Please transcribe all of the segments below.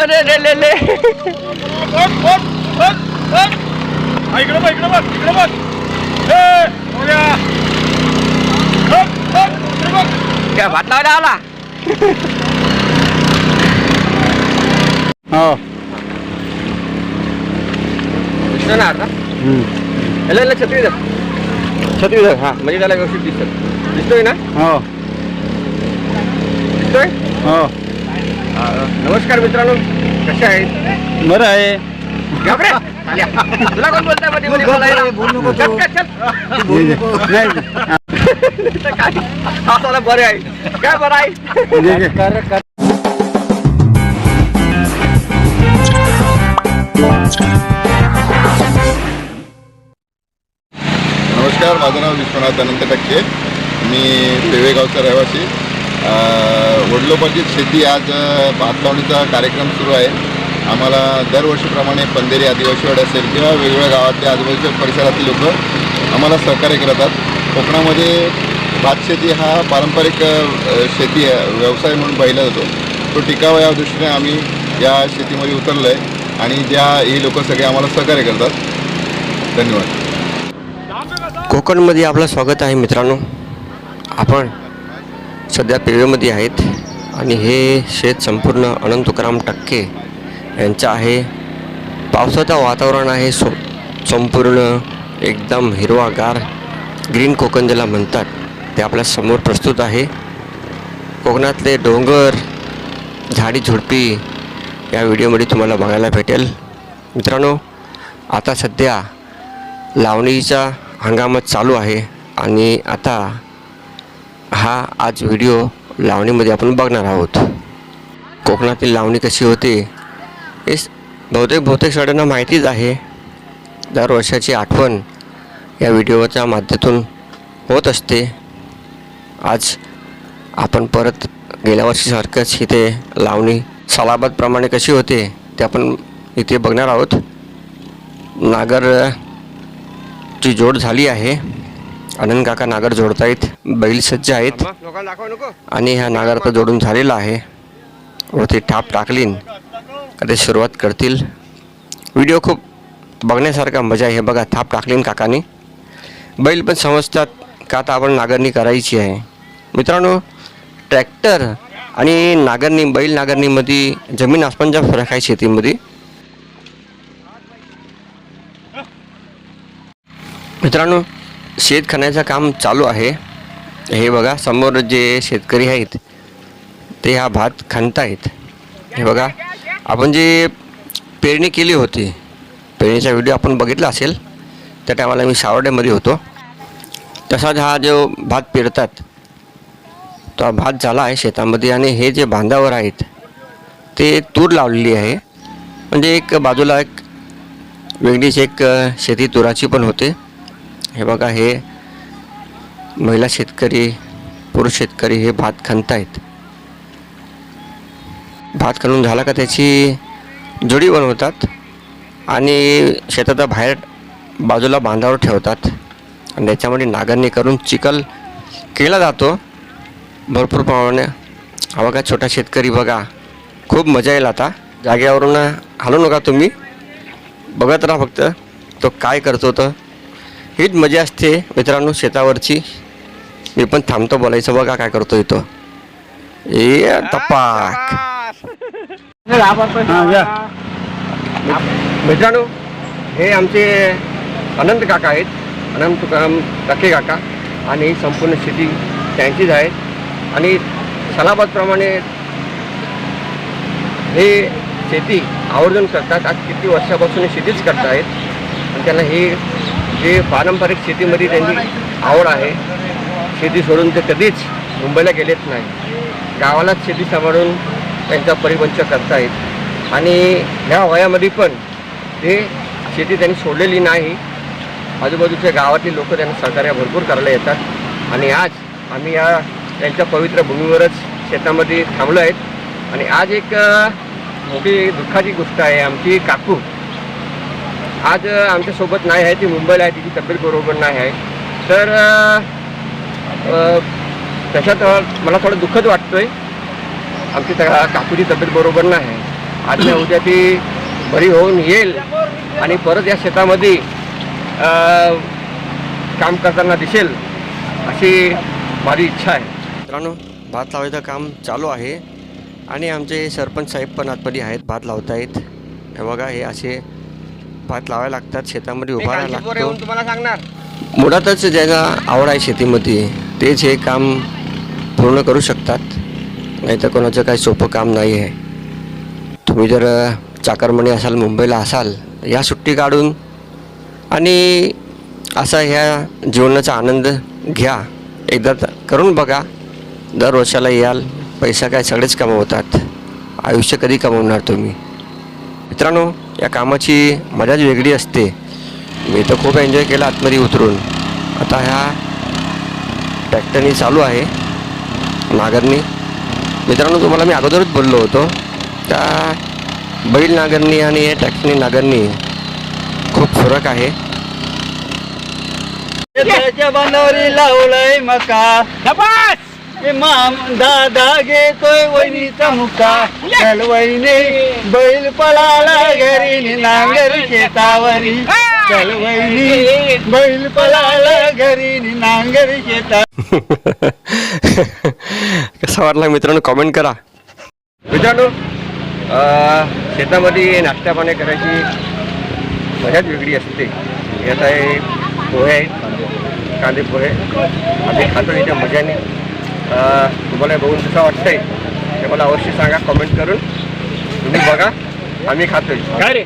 अरे ले ले ले हा, इकडे बघ इकडे बघ इकडे बघ ए, बघूया. बघ, बघ, इकडे बघ. काय भात लावायला आला हो दिसणार ना याला याला छत्री धर छत्री धर हा म्हणजे त्याला व्यवस्थित दिसत दिसतोय ना हो दिसतोय हो हा, नमस्कार मित्रांनो कसे आहेत? बरं आहे. तुला कोण बोलतायमध्ये? बरे आहे. काय बरं आहे? नमस्कार माझं नाव विश्वनाथ अनंत टक्के. मी पेवेगावचा रहिवासी. वडलोपार्जित शेती आज अं, लावणीचा कार्यक्रम सुरू आहे. आम्हाला दरवर्षीप्रमाणे पंधेरी आदिवासीवाडी असेल किंवा वेगवेगळ्या गावातल्या आजूबाजूच्या परिसरातील लोक आम्हाला सहकार्य करतात. कोकणामध्ये भात शेती हा पारंपरिक शेती आहे, व्यवसाय म्हणून पाहिला जातो. तो टिकावा या दृष्टीने आम्ही या शेतीमध्ये उतरलो आहे आणि ज्या ही लोक सगळे आम्हाला सहकार्य करतात. धन्यवाद. कोकणमध्ये आपलं स्वागत आहे मित्रांनो. आपण सध्या पेवेमध्ये आहेत आणि हे शेत संपूर्ण अनंत तुकाराम टक्के यांचं आहे. पावसाचं वातावरण आहे. सो संपूर्ण एकदम हिरवागार ग्रीन कोकण ज्याला म्हणतात. ते आपल्यासमोर प्रस्तुत आहे. कोकणातले डोंगर झाडी झुडपी या व्हिडिओमध्ये तुम्हाला बघायला भेटेल. मित्रांनो आता सध्या लावणीचा हंगामात चालू आहे आणि आता हा आज व्हिडिओ लावणीमध्ये आपण बघणार आहोत. कोकणातील लावणी कशी होते हे बहुतेक बहुतेक सगळ्यांना माहितीच आहे. दर वर्षाची आठवण या व्हिडिओच्या माध्यमातून होत असते. आज आपण परत गेल्या वर्षीसारखंच इथे लावणी सलाबादप्रमाणे कशी होते ते आपण इथे बघणार आहोत. नागर ची जोड झाली आहे. आनंद काका नागर जोडतायत बैल सज्ज आहेत. आणि ह्या नागर आता जोडून झालेला आहे. वरती ठाप टाकलीन. का ते सुरुवात करतील. व्हिडिओ खूप बघण्यासारखा मजा आहे. हे बघा थाप टाकलीन काकानी. बैल पण समजतात का आता आपण नागरणी करायची आहे. मित्रांनो ट्रॅक्टर आणि नागरणी बैल नागरणीमध्ये जमीन आसमानचा फरक आहे शेतीमध्ये. मित्रांनो शेत खणायचं काम चालू आहे. हे बघा समोर जे शेतकरी आहेत ते हा भात खणतायत. हे बघा आपण जे पेरणी केली होती पेरणीचा व्हिडिओ आपण बघितला असेल त्या टायमाला मी सावर्ड्यामध्ये होतो. तसाच हा जो भात पेरतात तो हा भात झाला आहे शेतामध्ये आणि हे जे बांधावर आहेत ते तूर लावलेली आहे. म्हणजे एक बाजूला एक वेगळीच एक शेती तुराची पण होते. हे बघा हे महिला शेतकरी पुरुष शेतकरी हे भात खणतायत. भात खणून झाला का त्याची जोडी बनवतात आणि शेताच्या बाहेर बाजूला बांधावर ठेवतात. आणि त्याच्यामध्ये नांगरणी करून चिखल केला जातो. भरपूर प्रमाणे. हा बघा छोटा शेतकरी बघा. खूप मजा येईल आता. जागेवरून हलू नका तुम्ही. बघत राहा फक्त तो काय करतो तर हीच मजा असते मित्रांनो शेतावरची. मी पण थांबतो बोलायचं. बघा काय करतोय तो ए तपाक. हां मित्रांनो हे आमचे अनंत काका आहेत. अनंत तुकाराम टके काका. आणि ही संपूर्ण शेती त्यांचीच आहे. आणि सलाबादप्रमाणे हे शेती आवर्जून करतात. आज किती वर्षापासून शेतीच करत आहेत आणि त्यांना हे जे पारंपरिक शेतीमध्ये त्यांची आवड आहे शेती सोडून ते कधीच मुंबईला गेलेच नाही. गावालाच शेती सांभाळून त्यांचा परिपंच करतायत. आणि ह्या वयामध्ये पण ते शेती त्यांनी सोडलेली नाही. आजूबाजूच्या गावातली लोक त्यांना सहकार्य भरपूर करायला येतात. आणि आज आम्ही या त्यांच्या पवित्र भूमीवरच शेतामध्ये थांबलो आहेत आणि आज एक मोठी दुःखाची गोष्ट आहे. आमची काकू आज आमच्यासोबत नाही आहे ती मुंबईला आहे तिची तब्येत बरोबर नाही आहे. तर तशात त्याच्यात मला थोडं दुःखद वाटतोय. आमची त्या काकूची तब्येत बरोबर नाही आहे. आज नाही उद्या ती बरी होऊन येईल आणि परत या शेतामध्ये काम करताना दिसेल अशी माझी इच्छा आहे. मित्रांनो भात लावायचं काम चालू आहे आणि आमचे सरपंच साहेब पण आतमध्ये आहेत भात लावतायत. हे बघा हे असे भात लावायला लागतात शेतामध्ये उभा राहायला लागतो. तुम्हाला सांगणार. मुळातच ज्यांना आवड आहे शेतीमध्ये तेच हे काम पूर्ण करू शकतात. नाही तर कोणाचं काही सोपं काम नाही आहे. तुम्ही जर चाकरमणी असाल मुंबईला असाल या सुट्टी काढून आणि असा ह्या जीवनाचा आनंद घ्या. एकदा त- करून बघा. दर वर्षाला याल पैसा काय सगळेच कमवतात. आयुष्य कधी कमवणार तुम्ही? मित्रांनो या कामाची मजाच वेगळी असते. मी तर खूप एन्जॉय केला आतमध्ये उतरून. आता ह्या ट्रॅक्टरनी चालू आहे नागरणी मित्रांनो तुम्हाला मी अगोदरच बोललो होतो त्या बैल नागरणी आणि या ट्रॅक्टरनी नागरणी खूप फरक आहे. बांधावरी लावलंय मका. हे माम दादा घेतोय वहिनीचा मुका चल वहिनी बैल पळाला घरी नांगर शेतावरी. चल वहिनी बैल पळाला घरी नांगर शेता कसा वाटला मित्रांनो? कॉमेंट करा. मित्रांनो अं, शेतामध्ये नाश्ता पाणी करायची मजाच वेगळी असते. हे आता हे पोहे आहेत कांदे पोहे आम्ही खातो याच्या मजाने तुम्हाला बघून कसं वाटतंय ते मला अवश्य सांगा कमेंट करून. तुम्ही बघा आम्ही खातोय. काय रे?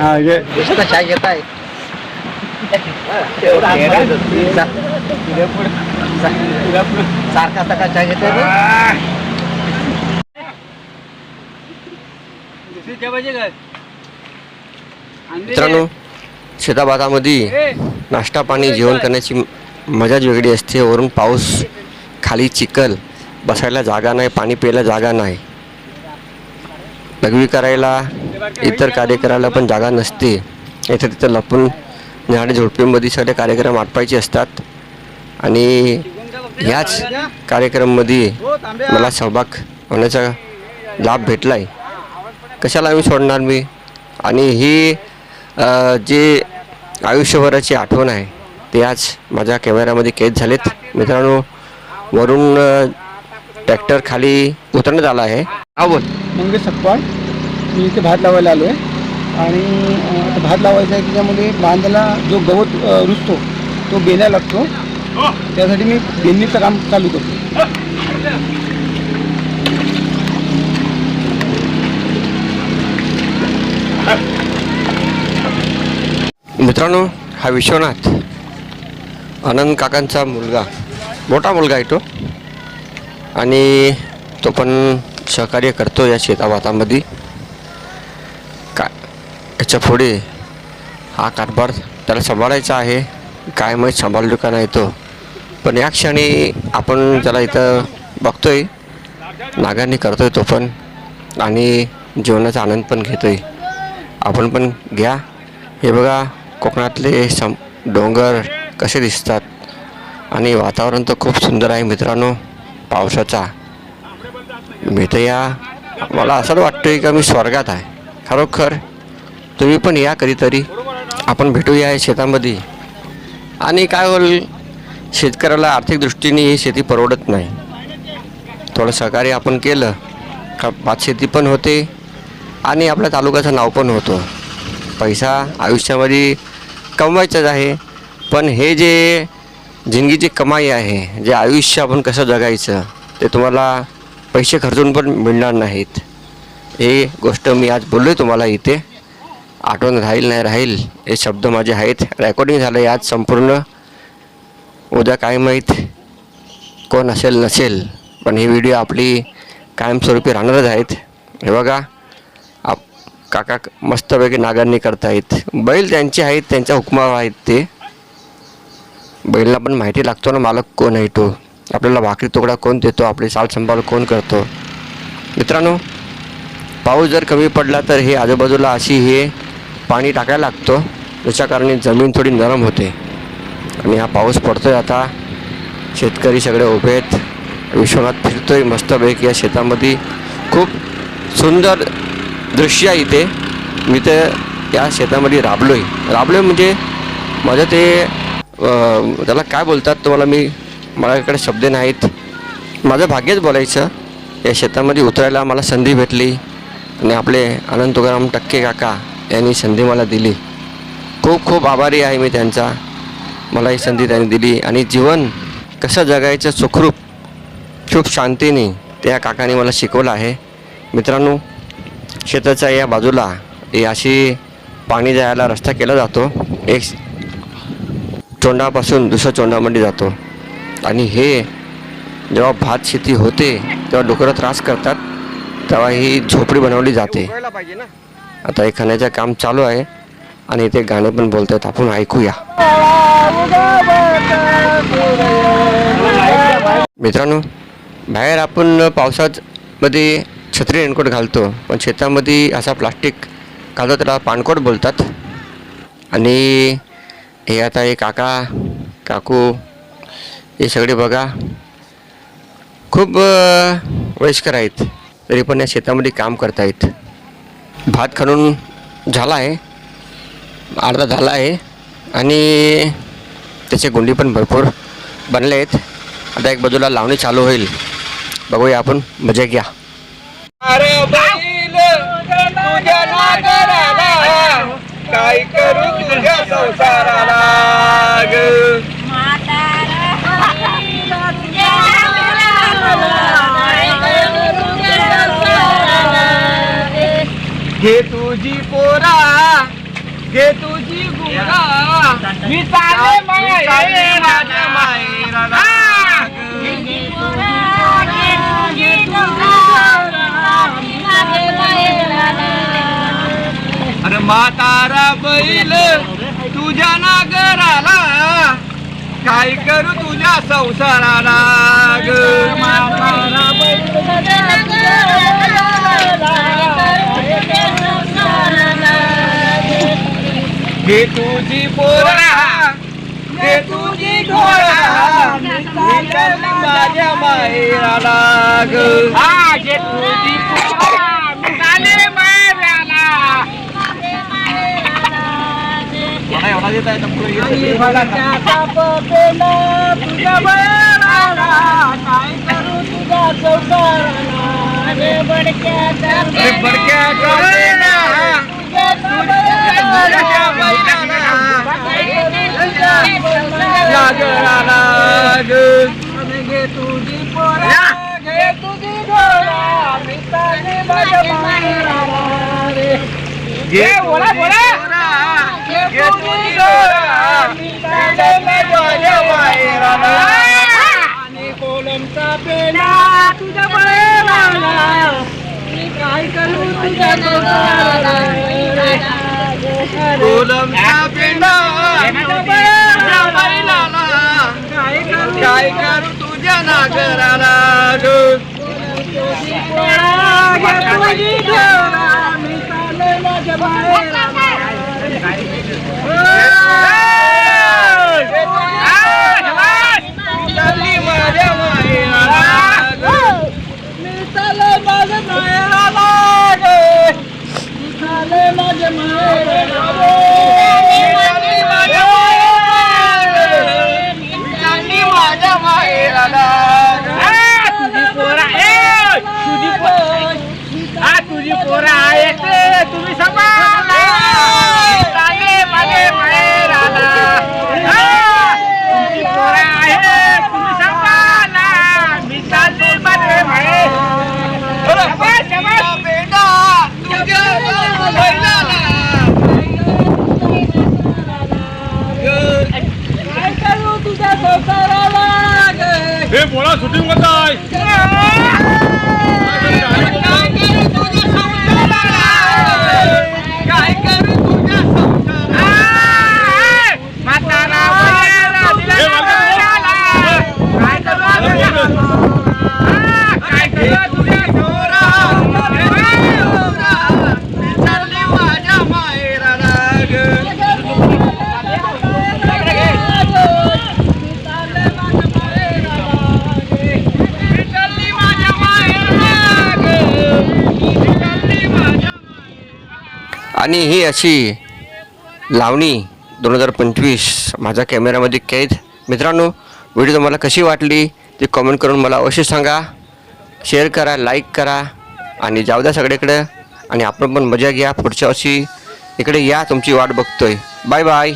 हा ये. चाय घेत आहे सारखा सारखा चाय घेते मित्रांनो शेताबादामध्ये नाश्ता पाणी जेवण करण्याची मजाच वेगळी असते. वरून पाऊस खाली चिखल बसायला जागा नाही पाणी प्यायला जागा नाही. लघवी करायला इतर कार्य करायला पण जागा नसते. इथं तिथं लपून झाडे झोडपीमध्ये सगळे कार्यक्रम आटपायचे असतात. आणि ह्याच कार्यक्रममध्ये मला सहभाग होण्याचा लाभ भेटला आहे कशाला मी सोडणार मी? आणि ही जे आयुष्यभराची आठवण आहे ते आज माझ्या कॅमेऱ्यामध्ये कैद झालेत. मित्रांनो वरून ट्रॅक्टर खाली उतरण्यात आला आहे. बोल. मंगेश सकपाळ मी इथे भात लावायला आलो आहे आणि भात लावायचा आहे त्याच्यामध्ये बांधाला जो गवत रुजतो तो बेल्या लागतो. त्यासाठी मी बेंडीचं काम चालू करतो. मित्रांनो हा विश्वनाथ. आनंद काकांचा मुलगा. मोठा मुलगा आहे तो. आणि तो पण सहकार्य करतो या शेताभातामध्ये का याच्यापुढे हा कारभार त्याला सांभाळायचा आहे. काय माहीत सांभाळलो का नाही तो. पण या क्षणी आपण त्याला इथं बघतोय. नागाने करतोय तो पण. आणि जीवनाचा आनंद पण घेतोय. आपण पण घ्या. हे बघा कोकणातले सम डोंगर कसे दिसतात? आणि वातावरण तर खूप सुंदर आहे मित्रांनो पावसाचा. मी तर या मला असं आहे का मी स्वर्गात आहे. खरोखर तुम्ही पण या कधीतरी. आपण भेटूया या शेतामध्ये. आणि काय होईल शेतकऱ्याला आर्थिक दृष्टीने ही शेती परवडत नाही. थोडं सहकार्य आपण केलं का भात शेती पण होते आणि आपल्या तालुक्याचं नाव पण होतं. पैसा आयुष्यामध्ये कमवायचाच आहे. पण हे जे जिंदगीची कमाई आहे जे आयुष्य आपण कसं जगायचं ते तुम्हाला पैसे खर्चून पण मिळणार नाहीत. हे गोष्ट मी आज बोललो आहे तुम्हाला इथे. आठवण राहील नाही राहील हे शब्द माझे आहेत. रेकॉर्डिंग झालं आहे आज संपूर्ण. उद्या काय माहीत कोण असेल नसेल. पण ही व्हिडिओ आपली कायमस्वरूपी राहणारच आहेत. हे बघा आप काका मस्तपैकी नागांनी करतायत. बैल त्यांचे आहेत त्यांच्या हुकमावर आहेत ते. बैलला पण माहिती लागतो ना मालक कोण आहे तो. आपल्याला भाकरी तुकडा कोण देतो? आपली सालसंभाळ कोण करतो? मित्रांनो पाऊस जर कमी पडला तर हे आजूबाजूला अशी हे पाणी टाकायला लागतो. ज्याच्या कारणे जमीन थोडी नरम होते. आणि हा पाऊस पडतो आहे आता. शेतकरी सगळे उभे आहेत. विश्वनाथ आहे मस्तपैकी या शेतामध्ये. खूप सुंदर दृश्य आहे इथे. मी तर या शेतामध्ये राबलो आहे राबलो आहे म्हणजे माझं ते त्याला काय बोलतात तुम्हाला मी माझ्याकडे शब्द नाहीत. माझं भाग्यच बोलायचं या शेतामध्ये उतरायला मला संधी भेटली आणि आपले अनंत तुकाराम टक्के काका यांनी संधी मला दिली. खूप खूप आभारी आहे मी त्यांचा. मला ही संधी त्यांनी दिली आणि जीवन कसं जगायचं सुखरूप खूप शांतीने त्या काकाने मला शिकवलं आहे. मित्रांनो शेताच्या या बाजूला अशी पाणी जायला रस्ता केला जातो. एक चोंडापासून दुसऱ्या चोंडामध्ये जातो. आणि हे जेव्हा भात शेती होते तेव्हा डुकरं त्रास करतात तेव्हा ही झोपडी बनवली जाते. आता हे खाण्याचं काम चालू आहे आणि ते गाणे पण बोलत आहेत आपण ऐकूया. मित्रांनो बाहेर आपण पावसामध्ये छत्री रेनकोट घालतो पण शेतामध्ये असा प्लास्टिक घालतो त्याला पाणकोट बोलतात. आणि हे आता हे काका काकू हे सगळे बघा. खूप वयस्कर आहेत तरी पण या शेतामध्ये काम करतायत. भात खणून झाला आहे अर्धा झाला आहे आणि त्याचे गुंडी पण भरपूर बनले आहेत. आता एक बाजूला लावणी चालू होईल. बघूया आपण मजा घ्या अरे बैल तुझ्या नागराला काय करू तुझ्या संसाराला ग घे तुझी पोरा घे तुझी गुरा मी चाले माझ्या माहेराला म्हातारा बैल तुझ्या नागराला. काय करू तुझ्या संसाराला ग? म्हातारा घे तुझी पोरा घे तुझी घोडा माझ्या ग हा तुझी पोरा मी चालले माहेराला एवढा देत आहे बडक्या करेला तुझ्या बैलाला लागराला ग घे तुझी पोरा घे तुझी घोडा मी माझ्या माहेराला रे बोला बोला. कोलमचा पेला तुझ्या मी काय करू तुझ्या कोलमचा पेला काय करू तुझ्या नागराला मी चालेल माझ्या ग. मी चालले माझ्या माहेराला मी चालली माझ्या माहेराला. मी चालली माझ्या माहेराला तुझी पोरा ए तुझी पोरा हा तुझी पोरा आहे ते तुम्ही सांभाळा मी चालले माझ्या माहेराला हा, तुझी पोरा आहे तुम्ही सांभाळा मी चालले माझ्या माहेराला शाबास, शाबास. तुझ्या बैलाला काय करू तुझ्या संसाराला हे बोला शूटिंग करत आहे काय करू तुझ्या संसाराला काय करू तुझ्या संसाराला म्हातारा बैलाला दिला बैलाला. काय करू तुझ्या काय करू तुझ्या शोरा मी चालली माझ्या माहेराला ग. आणि ही अशी लावणी दोन हजार पंचवीस माझ्या कॅमेऱ्यामध्ये कैद. मित्रांनो व्हिडिओ तुम्हाला कशी वाटली ती कमेंट करून मला अवश्य सांगा. शेअर करा लाईक करा आणि जाऊ द्या सगळीकडे. आणि आपण पण मजा घ्या पुढच्या वर्षी. इकडे या तुमची वाट बघतोय. Bye bye